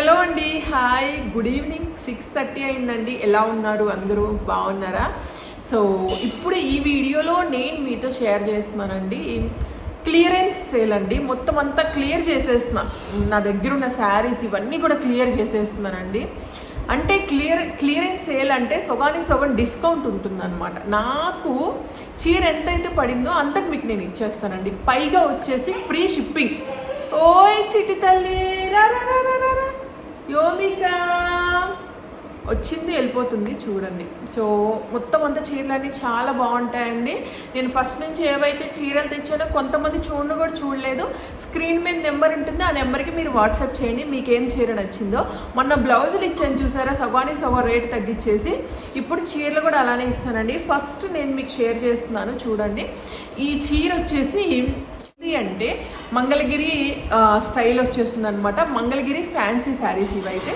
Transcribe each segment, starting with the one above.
Hello అండి hi. Good evening. Six thirty అయిందండి. ఎలా ఉన్నారు? అందరూ బాగున్నారా? సో ఇప్పుడు ఈ వీడియోలో నేను మీతో షేర్ చేస్తున్నానండి. క్లియరెన్స్ సేల్ అండి. మొత్తం అంతా క్లియర్ చేసేస్తున్నా. నా దగ్గర ఉన్న శారీస్ ఇవన్నీ కూడా క్లియర్ చేసేస్తున్నానండి. అంటే క్లియర్ క్లియరెన్స్ సేల్ అంటే సొగానికి సొగం డిస్కౌంట్ ఉంటుందన్నమాట. నాకు చీర ఎంతైతే పడిందో అంతకు మీకు నేను ఇచ్చేస్తానండి. పైగా వచ్చేసి ఫ్రీ షిప్పింగ్. ఓయ్ చిటి తల్లి! యోమిక! వచ్చింది వెళ్ళిపోతుంది చూడండి. సో మొత్తం అంతా చీరలన్నీ చాలా బాగుంటాయండి. నేను ఫస్ట్ నుంచి ఏవైతే చీరలు తెచ్చానో కొంతమంది చూడను కూడా చూడలేదు. స్క్రీన్ మీద నెంబర్ ఉంటుంది. ఆ నెంబర్కి మీరు వాట్సాప్ చేయండి మీకు ఏం చీర నచ్చిందో. మొన్న బ్లౌజులు ఇచ్చాను చూసారా? సగానికి సగం రేట్ తగ్గించేసి. ఇప్పుడు చీరలు కూడా అలానే ఇస్తానండి. ఫస్ట్ నేను మీకు షేర్ చేస్తున్నాను చూడండి. ఈ చీర వచ్చేసి అంటే మంగళగిరి స్టైల్ వచ్చేస్తుంది అనమాట మంగళగిరి ఫ్యాన్సీ శారీస్ ఇవైతే.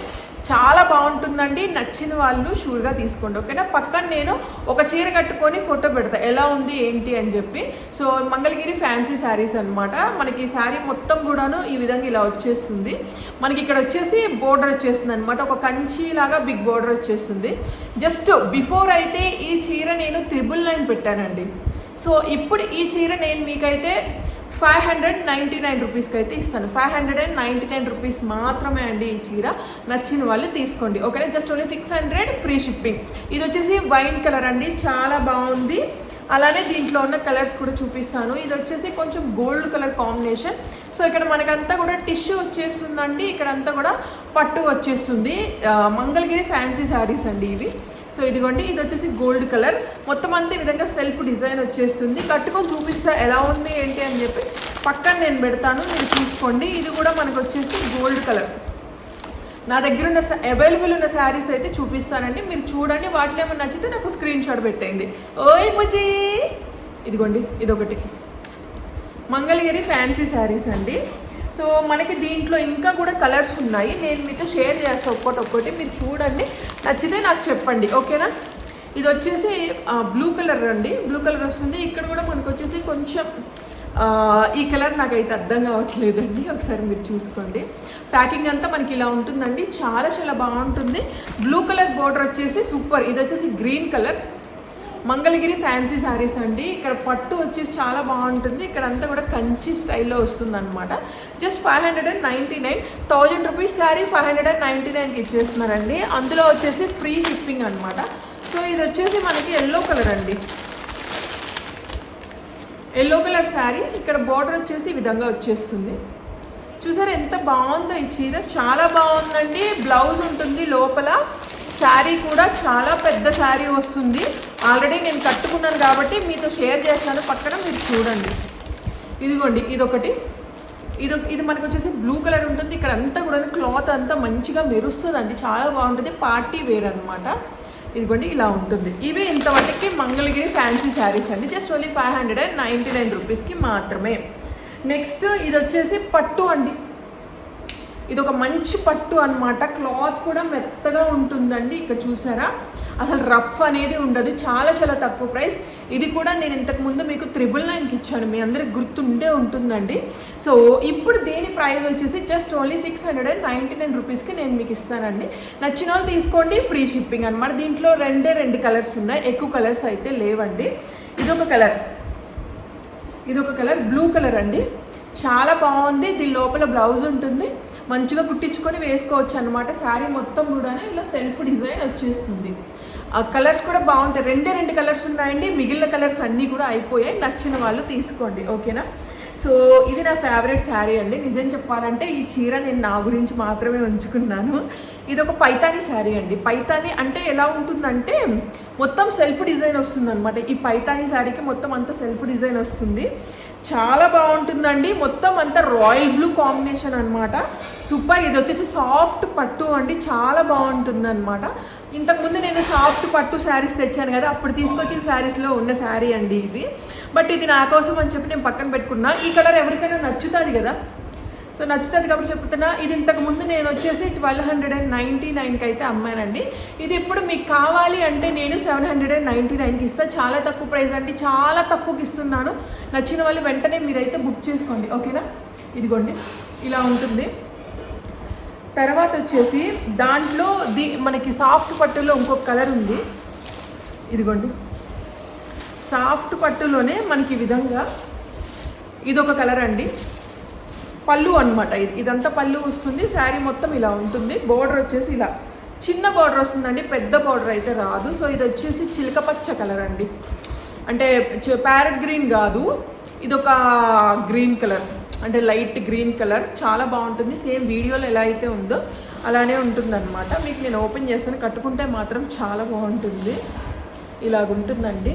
చాలా బాగుంటుందండి. నచ్చిన వాళ్ళు షూర్గా తీసుకోండి ఓకేనా? పక్కన నేను ఒక చీర కట్టుకొని ఫోటో పెడతా. ఎలా ఉంది ఏంటి అని చెప్పి. సో మంగళగిరి ఫ్యాన్సీ శారీస్ అనమాట మనకి ఈ శారీ మొత్తం కూడాను ఈ విధంగా ఇలా వచ్చేస్తుంది. మనకి ఇక్కడ వచ్చేసి బోర్డర్ వచ్చేస్తుంది అనమాట ఒక కంచి లాగా బిగ్ బోర్డర్ వచ్చేస్తుంది. జస్ట్ బిఫోర్ అయితే ఈ చీర నేను త్రిబుల్ నైన్ పెట్టానండి. సో ఇప్పుడు ఈ చీర నేను మీకైతే ఫైవ్ హండ్రెడ్ నైంటీ నైన్ రూపీస్కి అయితే ఇస్తాను. Five hundred and ninety nine rupees మాత్రమే అండి ఈ చీర. నచ్చిన వాళ్ళు తీసుకోండి. ఓకేనా? Just only six hundred free shipping. ఇది వచ్చేసి వైన్ కలర్ అండి. చాలా బాగుంది. అలానే దీంట్లో ఉన్న కలర్స్ కూడా చూపిస్తాను. ఇది వచ్చేసి కొంచెం గోల్డ్ కలర్ కాంబినేషన్. సో ఇక్కడ మనకంతా కూడా టిష్యూ వచ్చేస్తుందండి. ఇక్కడంతా కూడా పట్టు వచ్చేస్తుంది. మంగళగిరి ఫ్యాన్సీ శారీస్ అండి ఇవి. సో ఇదిగోండి ఇది వచ్చేసి గోల్డ్ కలర్ మొత్తం అంతా ఈ విధంగా సెల్ఫ్ డిజైన్ వచ్చేస్తుంది. కట్టుకొని చూపిస్తా ఎలా ఉంది ఏంటి అని చెప్పి పక్కన నేను పెడతాను మీరు చూసుకోండి ఇది కూడా మనకు వచ్చేసి గోల్డ్ కలర్ నా దగ్గర ఉన్న అవైలబుల్ ఉన్న శారీస్ అయితే చూపిస్తానండి. మీరు చూడండి వాటిలో ఏమైనా నచ్చితే నాకు స్క్రీన్ షాట్ పెట్టేయండి. ఓయ్ ముజీ! ఇదిగోండి ఇదొకటి. మంగళగిరి ఫ్యాన్సీ శారీస్ అండి. సో మనకి దీంట్లో ఇంకా కూడా కలర్స్ ఉన్నాయి. నేను మీతో షేర్ చేస్తాను ఒక్కటి ఒక్కటి. మీరు చూడండి. నచ్చితే నాకు చెప్పండి. ఓకేనా? ఇది వచ్చేసి బ్లూ కలర్ అండి. బ్లూ కలర్ వస్తుంది. ఇక్కడ కూడా మనకు వచ్చేసి కొంచెం ఈ కలర్ నాకైతే అర్థం కావట్లేదండి. ఒకసారి మీరు చూసుకోండి. ప్యాకింగ్ అంతా మనకి ఇలా ఉంటుందండి. చాలా చాలా బాగుంటుంది. బ్లూ కలర్ బోర్డర్ వచ్చేసి సూపర్ ఇది వచ్చేసి green colour Mangalagiri fancy saris అండి. ఇక్కడ పట్టు వచ్చేసి చాలా బాగుంటుంది. ఇక్కడ అంతా కూడా కంచి స్టైల్లో వస్తుంది అనమాట just five hundred and ninety nine. Thousand rupees sari five hundred and ninety నైన్కి ఇచ్చేస్తున్నారండి. అందులో వచ్చేసి ఫ్రీ షిప్పింగ్ అనమాట సో ఇది వచ్చేసి మనకి ఎల్లో కలర్ అండి. Yellow colour sari. ఇక్కడ బార్డర్ వచ్చేసి ఈ విధంగా వచ్చేస్తుంది. చూసారు ఎంత బాగుందో ఈ చీర. చాలా బాగుందండి. బ్లౌజ్ ఉంటుంది లోపల. శారీ కూడా చాలా పెద్ద శారీ వస్తుంది. ఆల్రెడీ నేను కట్టుకున్నాను కాబట్టి మీతో షేర్ చేస్తాను. పక్కన మీరు చూడండి. ఇదిగోండి ఇదొకటి. ఇది ఇది మనకు వచ్చేసి బ్లూ కలర్ ఉంటుంది. ఇక్కడ అంతా కూడా క్లాత్ అంతా మంచిగా మెరుస్తుందండి. చాలా బాగుంటుంది. పార్టీ వేర్ అనమాట ఇదిగోండి ఇలా ఉంటుంది. ఇవి ఇంతవరకు మంగళగిరి ఫ్యాన్సీ శారీస్ అండి. Just only five hundred and ninety nine రూపీస్కి మాత్రమే. నెక్స్ట్ ఇది వచ్చేసి పట్టు అండి. ఇది ఒక మంచి పట్టు అనమాట క్లాత్ కూడా మెత్తగా ఉంటుందండి ఇక్కడ చూసారా? అసలు రఫ్ అనేది ఉండదు చాలా చాలా తక్కువ ప్రైస్. ఇది కూడా నేను ఇంతకుముందు మీకు త్రిబుల్ నైన్కి ఇచ్చాను మీ అందరికి గుర్తుండే ఉంటుందండి. సో ఇప్పుడు దేని ప్రైస్ వచ్చేసి just only six hundred and ninety nine రూపీస్కి నేను మీకు ఇస్తానండి. నచ్చిన వాళ్ళు తీసుకోండి ఫ్రీ షిప్పింగ్ అనమాట దీంట్లో రెండే రెండు కలర్స్ ఉన్నాయి ఎక్కువ కలర్స్ అయితే లేవండి. ఇదొక కలర్ ఇది ఒక కలర్ బ్లూ కలర్ అండి. చాలా బాగుంది దీని లోపల బ్లౌజ్ ఉంటుంది. మంచిగా కుట్టించుకొని వేసుకోవచ్చు అనమాట శారీ మొత్తం కూడా ఇలా సెల్ఫ్ డిజైన్ వచ్చేస్తుంది. కలర్స్ కూడా బాగుంటాయి. రెండే రెండు కలర్స్ ఉన్నాయండి. మిగిలిన కలర్స్ అన్నీ కూడా అయిపోయాయి. నచ్చిన వాళ్ళు తీసుకోండి. ఓకేనా? సో ఇది నా ఫేవరెట్ శారీ అండి. నిజం చెప్పాలంటే ఈ చీర నేను నా గురించి మాత్రమే ఉంచుకున్నాను. ఇది ఒక పైతాని శారీ అండి. పైతాని అంటే ఎలా ఉంటుందంటే మొత్తం సెల్ఫ్ డిజైన్ వస్తుంది అనమాట ఈ పైతాని శారీకి మొత్తం అంతా సెల్ఫ్ డిజైన్ వస్తుంది. చాలా బాగుంటుందండి. మొత్తం అంతా రాయల్ బ్లూ కాంబినేషన్ అనమాట సూపర్. ఇది వచ్చేసి సాఫ్ట్ పట్టు అండి. చాలా బాగుంటుంది అనమాట ఇంతకుముందు నేను సాఫ్ట్ పట్టు శారీస్ తెచ్చాను కదా అప్పుడు తీసుకొచ్చిన శారీస్లో ఉన్న శారీ అండి ఇది. బట్ ఇది నా కోసం అని చెప్పి నేను పక్కన పెట్టుకున్నా. ఈ కలర్ ఎవరికైనా నచ్చుతుంది కదా. సో నచ్చుతుంది కాబట్టి చెప్తున్నా. ఇది ఇంతకు ముందు నేను వచ్చేసి ట్వెల్వ్ హండ్రెడ్ అండ్ నైంటీ నైన్కి అయితే అమ్మానండి. ఇది ఇప్పుడు మీకు కావాలి అంటే నేను సెవెన్ హండ్రెడ్ అండ్ నైంటీ నైన్కి ఇస్తాను చాలా తక్కువ ప్రైస్ అండి. చాలా తక్కువకి ఇస్తున్నాను. నచ్చిన వాళ్ళు వెంటనే మీరైతే బుక్ చేసుకోండి. ఓకేనా? ఇదిగోండి. ఇలా ఉంటుంది. తర్వాత వచ్చేసి దాంట్లో ది మనకి సాఫ్ట్ పట్టులో ఇంకొక కలర్ ఉంది. ఇదిగోండి. సాఫ్ట్ పట్టులోనే మనకి ఈ విధంగా ఇదొక కలర్ అండి. పళ్ళు అనమాట ఇది ఇదంతా పళ్ళు వస్తుంది శారీ మొత్తం ఇలా ఉంటుంది. బోర్డర్ వచ్చేసి ఇలా చిన్న బార్డర్ వస్తుందండి పెద్ద బార్డర్ అయితే రాదు. సో ఇది వచ్చేసి చిలక పచ్చ కలర్ అండి. అంటే ప్యారెట్ గ్రీన్ కాదు ఇది ఒక గ్రీన్ కలర్. అంటే లైట్ గ్రీన్ కలర్. చాలా బాగుంటుంది. సేమ్ వీడియోలో ఎలా అయితే ఉందో అలానే ఉంటుందన్నమాట. మీకు నేను ఓపెన్ చేస్తాను. కట్టుకుంటే మాత్రం చాలా బాగుంటుంది. ఇలాగుంటుందండి.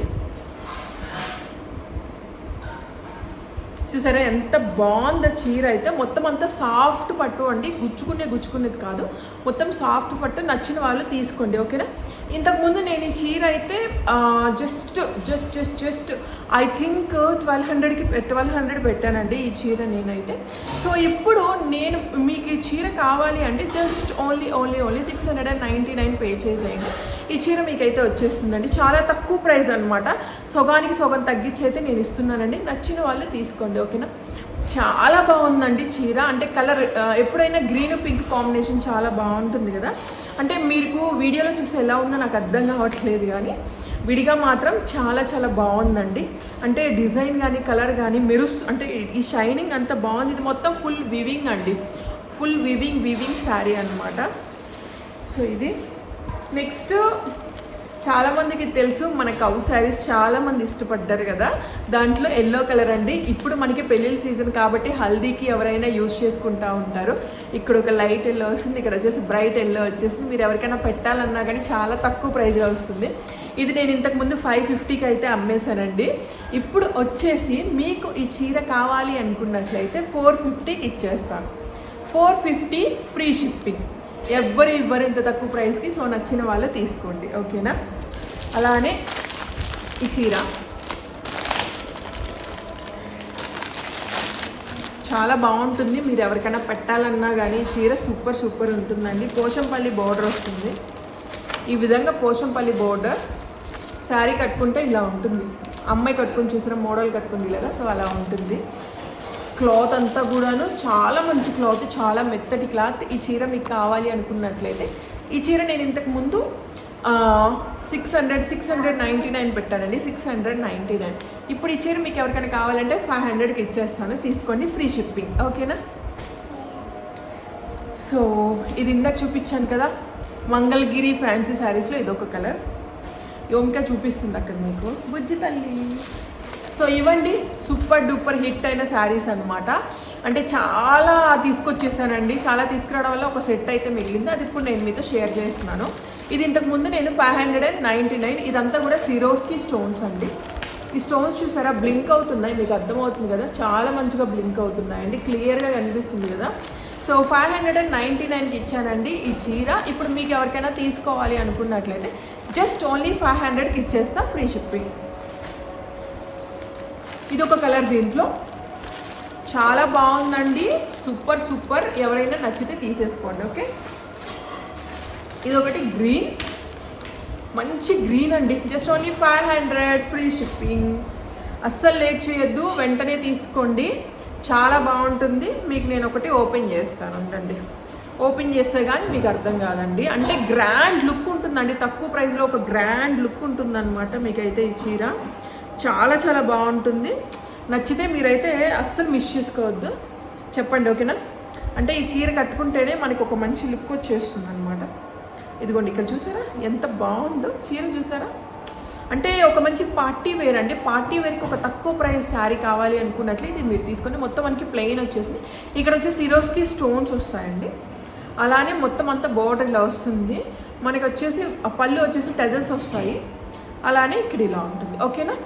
చూసారా ఎంత బాగుందో చీర అయితే. మొత్తం అంతా సాఫ్ట్ పట్టు అండి. గుచ్చుకునే గుచ్చుకునేది కాదు. మొత్తం సాఫ్ట్ పట్టు నచ్చిన వాళ్ళు తీసుకోండి ఓకేనా? ఇంతకుముందు నేను ఈ చీర అయితే just just just just I think twelve హండ్రెడ్కి ట్వెల్వ్ హండ్రెడ్ పెట్టానండి ఈ చీర నేనైతే. సో ఇప్పుడు నేను మీకు ఈ చీర కావాలి అంటే just only only only six hundred and ninety nine pay చేసేయండి. ఈ చీర మీకైతే వచ్చేస్తుందండి. చాలా తక్కువ ప్రైస్ అనమాట సొగానికి సొగం తగ్గించి అయితే నేను ఇస్తున్నానండి. నచ్చిన వాళ్ళు తీసుకోండి ఓకేనా? చాలా బాగుందండి చీర. అంటే కలర్ ఎప్పుడైనా గ్రీన్ పింక్ కాంబినేషన్ చాలా బాగుంటుంది కదా. అంటే మీకు వీడియోలో చూసి ఎలా ఉందో నాకు అర్థం కావట్లేదు కానీ విడిగా మాత్రం చాలా చాలా బాగుందండి. అంటే డిజైన్ కానీ కలర్ కానీ మెరుస్ అంటే ఈ షైనింగ్ అంత బాగుంది. ఇది మొత్తం ఫుల్ వివింగ్ అండి. ఫుల్ వివింగ్ వివింగ్ శారీ అనమాట సో ఇది నెక్స్ట్ చాలామందికి తెలుసు మన కౌ శారీస్ చాలామంది ఇష్టపడ్డారు కదా. దాంట్లో ఎల్లో కలర్ అండి. ఇప్పుడు మనకి పెళ్ళిళ్ళ సీజన్ కాబట్టి హల్దీకి ఎవరైనా యూజ్ చేసుకుంటా ఉంటారు. ఇక్కడ ఒక లైట్ ఎల్లో వస్తుంది ఇక్కడ వచ్చేసి బ్రైట్ ఎల్లో వచ్చేసింది మీరు ఎవరికైనా పెట్టాలన్నా కానీ చాలా తక్కువ ప్రైజ్లో వస్తుంది. ఇది నేను ఇంతకుముందు ఫైవ్ ఫిఫ్టీకి అయితే అమ్మేశానండి. ఇప్పుడు వచ్చేసి మీకు ఈ చీర కావాలి అనుకున్నట్లయితే ఫోర్ ఫిఫ్టీకి ఇచ్చేస్తాను. ఫోర్ ఫిఫ్టీ ఫ్రీ షిప్పింగ్ ఎవ్వరు ఇవ్వరు ఇంత తక్కువ ప్రైస్కి సో నచ్చిన వాళ్ళు తీసుకోండి. ఓకేనా? అలానే ఈ చీర. చాలా బాగుంటుంది. మీరు ఎవరికైనా పెట్టాలన్నా కానీ చీర సూపర్ సూపర్ ఉంటుందండి. పోషంపల్లి బోర్డర్ వస్తుంది. ఈ విధంగా పోషంపల్లి బోర్డర్ శారీ కట్టుకుంటే ఇలా ఉంటుంది. అమ్మాయి కట్టుకుని చూసిన మోడల్ కట్టుకుంది కదా సో అలా ఉంటుంది. క్లాత్ అంతా కూడాను చాలా మంచి క్లాత్ చాలా మెత్తటి క్లాత్ ఈ చీర మీకు కావాలి అనుకున్నట్లయితే. ఈ చీర నేను ఇంతకు ముందు six hundred six hundred ninety nine పెట్టానండి. సిక్స్ హండ్రెడ్ నైంటీ నైన్ ఇప్పుడు ఈ చీర మీకు ఎవరికైనా కావాలంటే ఫైవ్ హండ్రెడ్కి ఇచ్చేస్తాను. తీసుకోండి ఫ్రీ షిప్పింగ్ ఓకేనా? సో ఇది ఇందాక చూపించాను కదా మంగళగిరి ఫ్యాన్సీ శారీస్లో ఇదొక కలర్ యోమిక చూపిస్తుంది అక్కడ మీకు. బుజ్జి తల్లి. సో ఇవ్వండి సూపర్ డూపర్ హిట్ అయిన శారీస్ అనమాట అంటే చాలా తీసుకొచ్చేసానండి. చాలా తీసుకురావడం వల్ల ఒక సెట్ అయితే మిగిలింది. అది ఇప్పుడు నేను మీతో షేర్ చేస్తున్నాను. ఇది ఇంతకుముందు నేను five hundred and ninety nine. ఇదంతా కూడా సిరోస్కి స్టోన్స్ అండి. ఈ స్టోన్స్ చూసారా? బ్లింక్ అవుతున్నాయి. మీకు అర్థమవుతుంది కదా? చాలా మంచిగా బ్లింక్ అవుతున్నాయండి. క్లియర్గా కనిపిస్తుంది కదా? So five hundred and ninety నైన్కి ఇచ్చానండి ఈ చీర. ఇప్పుడు మీకు ఎవరికైనా తీసుకోవాలి అనుకున్నట్లయితే జస్ట్ ఓన్లీ ఫైవ్ హండ్రెడ్కి ఇచ్చేస్తా ఫ్రీ షిప్పింగ్. ఇది ఒక కలర్ దీంట్లో. చాలా బాగుందండి. Super super. ఎవరైనా నచ్చితే తీసేసుకోండి ఓకే? ఇది ఒకటి గ్రీన్. మంచి గ్రీన్ అండి. Just only five hundred free shipping. అస్సలు లేట్ చేయొద్దు. వెంటనే తీసుకోండి. చాలా బాగుంటుంది. మీకు నేను ఒకటి ఓపెన్ చేస్తాను ఉండండి. ఓపెన్ చేస్తే కానీ మీకు అర్థం కాదండి. అంటే గ్రాండ్ లుక్ ఉంటుందండి. తక్కువ ప్రైస్లో ఒక గ్రాండ్ లుక్ ఉంటుందన్నమాట మీకైతే ఈ చీర. చాలా చాలా బాగుంటుంది. నచ్చితే మీరైతే అస్సలు మిస్ చేసుకోవద్దు. చెప్పండి ఓకేనా? అంటే ఈ చీర కట్టుకుంటేనే మనకి ఒక మంచి లుక్ వచ్చేస్తుంది అనమాట ఇదిగోండి ఇక్కడ చూసారా? ఎంత బాగుందో చీర చూసారా? అంటే ఒక మంచి పార్టీ వేర్ అండి. పార్టీ వేర్కి ఒక తక్కువ ప్రైస్ శారీ కావాలి అనుకున్నట్లే ఇది మీరు తీసుకొని మొత్తం మనకి ప్లెయిన్ వచ్చేసింది ఇక్కడ వచ్చేసి సిరోస్కి స్టోన్స్ వస్తాయండి. అలానే మొత్తం అంతా బోర్డర్లో వస్తుంది. మనకి వచ్చేసి పళ్ళు వచ్చేసి టెజల్స్ వస్తాయి. అలానే ఇక్కడ ఇలా ఉంటుంది. ఓకేనా?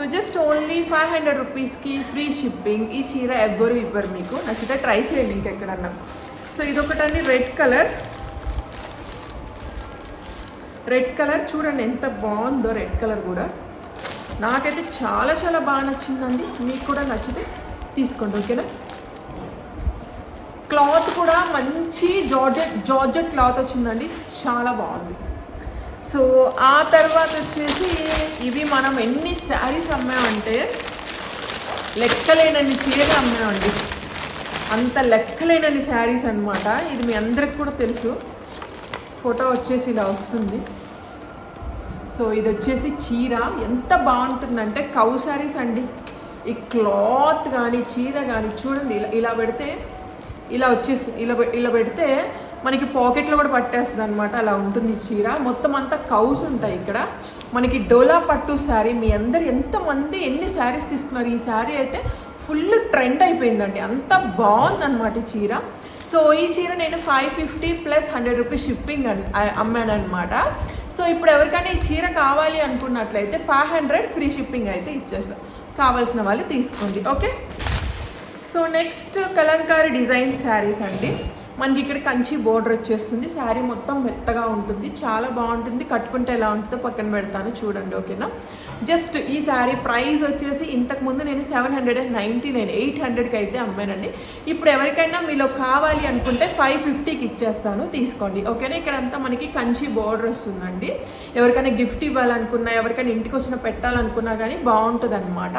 So just only five hundred రూపీస్కి ఫ్రీ షిప్పింగ్ ఈ చీర ఎవ్వరు ఇవ్వరు మీకు. నచ్చితే ట్రై చేయండి ఇంకెక్కడన్నా. సో ఇదొకటండి రెడ్ కలర్ రెడ్ కలర్ చూడండి ఎంత బాగుందో రెడ్ కలర్ కూడా. నాకైతే చాలా చాలా బాగా నచ్చిందండి. మీకు కూడా నచ్చితే తీసుకోండి ఓకేనా? క్లాత్ కూడా మంచి జార్జెట్ జార్జెట్ క్లాత్ వచ్చిందండి. చాలా బాగుంది. సో ఆ తర్వాత వచ్చేసి ఇవి మనం ఎన్ని శారీస్ అమ్మామంటే లెక్కలేనన్ని చీరలు అమ్మామండి. అంత లెక్కలేనని శారీస్ అన్నమాట. ఇది మీ అందరికి కూడా తెలుసు. ఫోటో వచ్చేసి ఇలా వస్తుంది. సో ఇది వచ్చేసి చీర. ఎంత బాగుంటుందంటే కౌ శారీస్ అండి. ఈ క్లాత్ కానీ చీర కానీ చూడండి ఇలా ఇలా పెడితే ఇలా వచ్చేసి ఇలా పె- ఇలా పెడితే మనకి పాకెట్లో కూడా పట్టేస్తుంది అనమాట అలా ఉంటుంది చీర. మొత్తం అంతా కౌస్ ఉంటాయి ఇక్కడ. మనకి డోలా పట్టు శారీ మీ అందరు ఎంతమంది ఎన్ని శారీస్ తీసుకున్నారు? ఈ శారీ అయితే ఫుల్ ట్రెండ్ అయిపోయిందండి. అంత బాగుందన్నమాట ఈ చీర. సో ఈ చీర నేను five fifty plus hundred rupees shipping అమ్మాను అనమాట సో ఇప్పుడు ఎవరికైనా ఈ చీర కావాలి అనుకున్నట్లయితే ఫైవ్ హండ్రెడ్ ఫ్రీ షిప్పింగ్ అయితే ఇచ్చేస్తాం. కావాల్సిన వాళ్ళు తీసుకోండి. Okay? So next Kalamkari design saris అండి. మనకి ఇక్కడ కంచి బోర్డర్ వచ్చేస్తుంది. శారీ మొత్తం మెత్తగా ఉంటుంది. చాలా బాగుంటుంది. కట్టుకుంటే ఎలా ఉంటుందో పక్కన పెడతాను. చూడండి ఓకేనా? జస్ట్ ఈ శారీ ప్రైస్ వచ్చేసి ఇంతకు ముందు నేను seven hundred and ninety nine eight హండ్రెడ్కి అయితే అమ్మానండి. ఇప్పుడు ఎవరికైనా మీలో కావాలి అనుకుంటే ఫైవ్ ఫిఫ్టీకి ఇచ్చేస్తాను. తీసుకోండి. ఓకేనా? ఇక్కడ అంతా మనకి కంచి బోర్డర్ వస్తుందండి. ఎవరికైనా గిఫ్ట్ ఇవ్వాలనుకున్నా ఎవరికైనా ఇంటికి వచ్చిన పెట్టాలనుకున్నా కానీ బాగుంటుంది అనమాట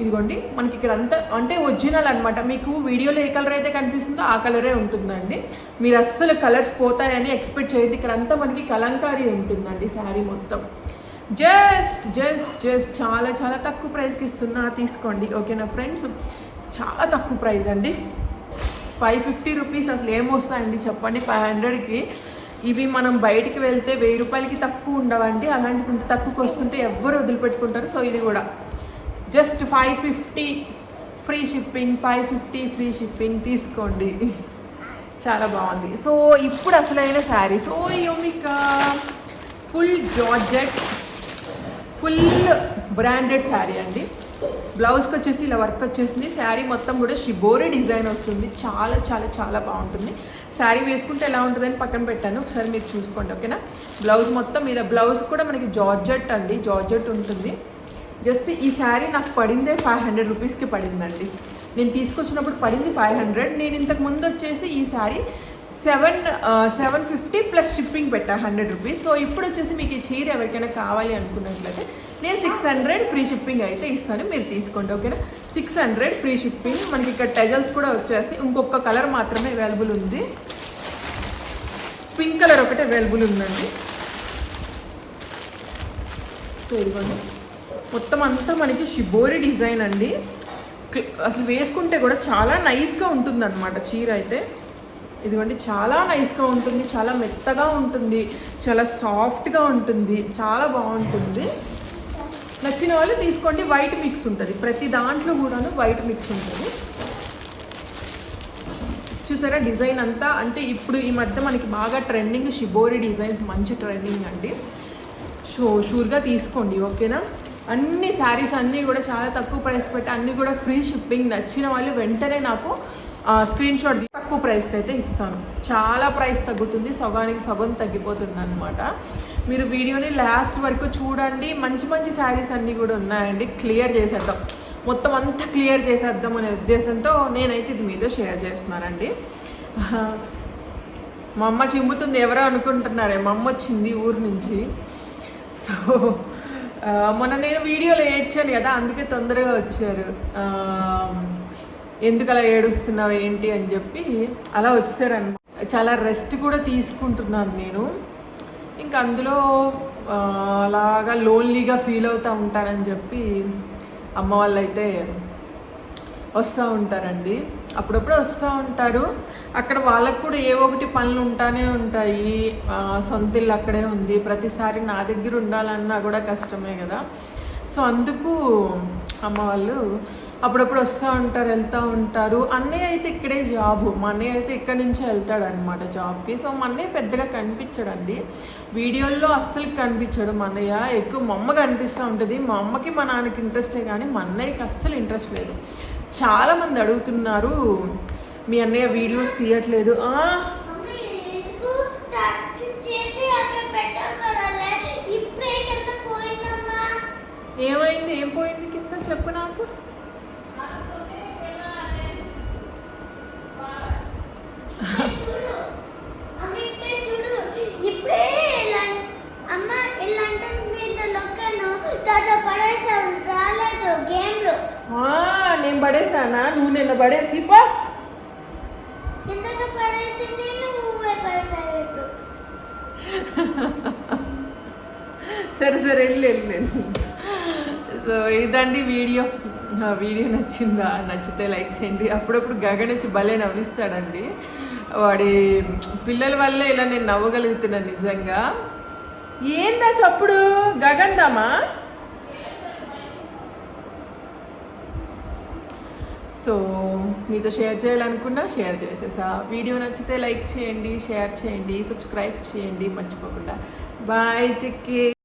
ఇదిగోండి మనకి ఇక్కడ అంతా అంటే ఒరిజినల్ అనమాట మీకు వీడియోలో ఏ కలర్ అయితే కనిపిస్తుందో ఆ కలరే ఉంటుందండి. మీరు అస్సలు కలర్స్ పోతాయని ఎక్స్పెక్ట్ చేయదు ఇక్కడ అంతా మనకి కలంకారీ ఉంటుందండి శారీ మొత్తం. జస్ట్ జస్ట్ జస్ట్ చాలా చాలా తక్కువ ప్రైస్కి ఇస్తున్నా. తీసుకోండి. ఓకేనా ఫ్రెండ్స్? చాలా తక్కువ ప్రైస్ అండి. ఫైవ్ ఫిఫ్టీ రూపీస్ అసలు ఏమొస్తాయండి చెప్పండి. ఫైవ్ హండ్రెడ్కి ఇవి మనం బయటికి వెళ్తే వెయ్యి రూపాయలకి తక్కువ ఉండవండి. అలాంటిది ఇంత తక్కువకి వస్తుంటే ఎవ్వరు వదిలిపెట్టుకుంటారు. సో ఇది కూడా just five fifty free shipping five fifty free shipping తీసుకోండి. చాలా బాగుంది. సో ఇప్పుడు అసలైన sari. So యోమిక full georgette full branded sari అండి. బ్లౌజ్కి వచ్చేసి ఇలా వర్క్ వచ్చేసింది. శారీ మొత్తం కూడా షిబోరి డిజైన్ వస్తుంది. చాలా చాలా చాలా బాగుంటుంది. శారీ వేసుకుంటే ఎలా ఉంటుందని పక్కన పెట్టాను. ఒకసారి మీరు చూసుకోండి ఓకేనా? బ్లౌజ్ మొత్తం ఇలా బ్లౌజ్ కూడా మనకి జార్జెట్ అండి. జార్జెట్ ఉంటుంది. జస్ట్ ఈ శారీ నాకు పడిందే ఫైవ్ హండ్రెడ్ రూపీస్కి పడిందండి. నేను తీసుకొచ్చినప్పుడు పడింది ఫైవ్ హండ్రెడ్ నేను ఇంతకు ముందు వచ్చేసి ఈ sari seven seven fifty plus shipping పెట్టా హండ్రెడ్ రూపీస్ సో ఇప్పుడు వచ్చేసి మీకు ఈ చీర ఎవరికైనా కావాలి అనుకున్నట్లయితే నేను సిక్స్ హండ్రెడ్ ఫ్రీ షిప్పింగ్ అయితే ఇస్తాను. మీరు తీసుకోండి ఓకేనా? సిక్స్ హండ్రెడ్ ఫ్రీ షిప్పింగ్ మనకి ఇక్కడ టెజల్స్ కూడా వచ్చేసి ఇంకొక కలర్ మాత్రమే అవైలబుల్ ఉంది. పింక్ కలర్ ఒకటి అవైలబుల్ ఉందండి. సో ఇదిగోండి. మొత్తం అంతా మనకి షిబోరి డిజైన్ అండి. అసలు వేసుకుంటే కూడా చాలా నైస్గా ఉంటుంది అనమాట చీర అయితే. ఇదిగోండి చాలా నైస్గా ఉంటుంది చాలా మెత్తగా ఉంటుంది చాలా సాఫ్ట్గా ఉంటుంది చాలా బాగుంటుంది. నచ్చిన వాళ్ళు తీసుకోండి వైట్ మిక్స్ ఉంటుంది. ప్రతి దాంట్లో కూడాను వైట్ మిక్స్ ఉంటుంది. చూసారా డిజైన్ అంతా అంటే ఇప్పుడు ఈ మధ్య మనకి బాగా ట్రెండింగ్ షిబోరి డిజైన్స్ మంచి ట్రెండింగ్ అండి. సో షూర్గా తీసుకోండి ఓకేనా? అన్ని శారీస్ అన్నీ కూడా చాలా తక్కువ ప్రైస్ పెట్టి అన్నీ కూడా ఫ్రీ షిప్పింగ్ నచ్చిన వాళ్ళు వెంటనే నాకు స్క్రీన్ షాట్ తక్కువ ప్రైస్కి అయితే ఇస్తాను. చాలా ప్రైస్ తగ్గుతుంది సగానికి సగం తగ్గిపోతుంది అనమాట మీరు వీడియోని లాస్ట్ వరకు చూడండి మంచి మంచి శారీస్ అన్నీ కూడా ఉన్నాయండి క్లియర్ చేసేద్దాం. మొత్తం అంతా క్లియర్ చేసేద్దాం అనే ఉద్దేశంతో నేనైతే ఇది మీతో షేర్ చేస్తున్నానండి. మా అమ్మ చింపుతుంది ఎవరో అనుకుంటున్నారే మా అమ్మ వచ్చింది ఊరు నుంచి. సో మొన్న నేను వీడియోలో ఏడ్చాను కదా అందుకే తొందరగా వచ్చారు. ఎందుకు అలా ఏడుస్తున్నావు ఏంటి అని చెప్పి అలా వచ్చేసారనమాట చాలా రెస్ట్ కూడా తీసుకుంటున్నాను నేను. ఇంకా అందులో అలాగా లోన్లీగా ఫీల్ అవుతూ ఉంటానని చెప్పి అమ్మ వాళ్ళు అయితే వస్తూ ఉంటారండి. అప్పుడప్పుడు వస్తూ ఉంటారు. అక్కడ వాళ్ళకు కూడా ఏ ఒకటి పనులు ఉంటానే ఉంటాయి. సొంత ఇల్లు అక్కడే ఉంది. ప్రతిసారి నా దగ్గర ఉండాలన్నా కూడా కష్టమే కదా. సో అందుకు అమ్మ వాళ్ళు అప్పుడప్పుడు వస్తూ ఉంటారు వెళ్తూ ఉంటారు. అన్నయ్య అయితే ఇక్కడే జాబు మా అన్నయ్య అయితే ఇక్కడి నుంచే వెళ్తాడు అనమాట జాబ్కి సో మా అన్నయ్య పెద్దగా కనిపించడండి. వీడియోల్లో అస్సలు కనిపించడు మా అన్నయ్య. ఎక్కువ మా అమ్మ కనిపిస్తూ ఉంటుంది. మా అమ్మకి మా నాన్నకి ఇంట్రెస్టే కానీ మా అన్నయ్యకి అస్సలు ఇంట్రెస్ట్ లేదు. చాలామంది అడుగుతున్నారు మీ అన్నయ్య వీడియోస్ తీయట్లేదు. ఏమైంది? ఏం పోయింది కింద? చెప్పు నాకు. నేను పడేసానా నువ్వు నిన్న పడేసి పా. సరే సరే వెళ్ళి వెళ్ళి సో ఇదండి వీడియో. వీడియో నచ్చిందా? నచ్చితే లైక్ చేయండి. అప్పుడప్పుడు గగన్ నుంచి భలే నవ్విస్తాడండి. వాడి పిల్లల వల్ల ఇలా నేను నవ్వగలుగుతున్నాను నిజంగా. ఏందా చప్పుడు? దామా? సో మీతో షేర్ చేయాలనుకున్నా షేర్ చేసేసా. వీడియో నచ్చితే లైక్ చేయండి షేర్ చేయండి సబ్స్క్రైబ్ చేయండి మర్చిపోకుండా. Bye take